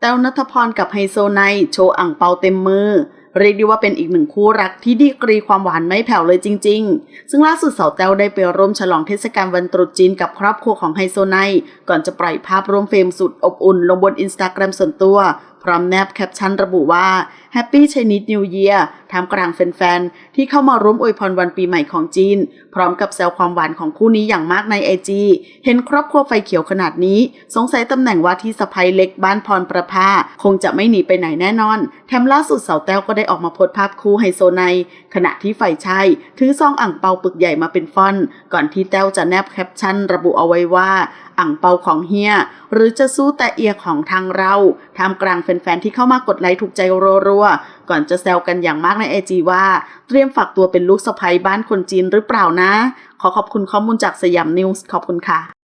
แต้วนัทพรกับไฮโซไนโชว์อ่างเปาเต็มมือ เรียกได้ว่าเป็นอีกหนึ่งคู่รักที่ดีกรีความหวานไม่แผ่วเลยจริง ๆ ซึ่งล่าสุดสาวแต้วได้ไปร่วมฉลองเทศกาลวันตรุษจีนกับครอบครัวของไฮโซไนก่อนจะปล่อยภาพร่วมเฟรมสุดอบอุ่นลงบนอินสตาแกรมส่วนตัว พร้อมแนบแคปชั่นระบุว่า Happy Chinese New Year ท่ามกลางแฟนๆ ที่เข้ามาร่วมอวยพรวันปีใหม่ของจีน พร้อมกับแซวความหวานของคู่นี้อย่างมากในไอจีเห็นครอบครัวไฟเขียวขนาดนี้ สงสัยตำแหน่งว่าที่สะพ้ยเล็กบ้านพรประภา คงจะไม่หนีไปไหนแน่นอน แถมล่าสุดสาวแต้วก็ได้ออกมาโพสภาพคู่ไฮโซไนขณะที่ฝ่ายชายถือซองอ่างเปาปึกใหญ่มาเป็นฟอน ก่อนที่แต้วจะแนบแคปชั่น ระบุเอาไว้ว่าอ่างเปาของเฮียหรือจะสู้แต่เอียของทางเราท่ามกลางแฟนๆที่เข้ามากดไลค์ถูกใจรัวๆก่อนจะแซวกันอย่างมากในไอจีว่า เตรียมฝากตัวเป็นลูกสะใภ้บ้านคนจีนหรือเปล่านะ ขอขอบคุณข้อมูลจากสยามนิวส์ขอบคุณค่ะ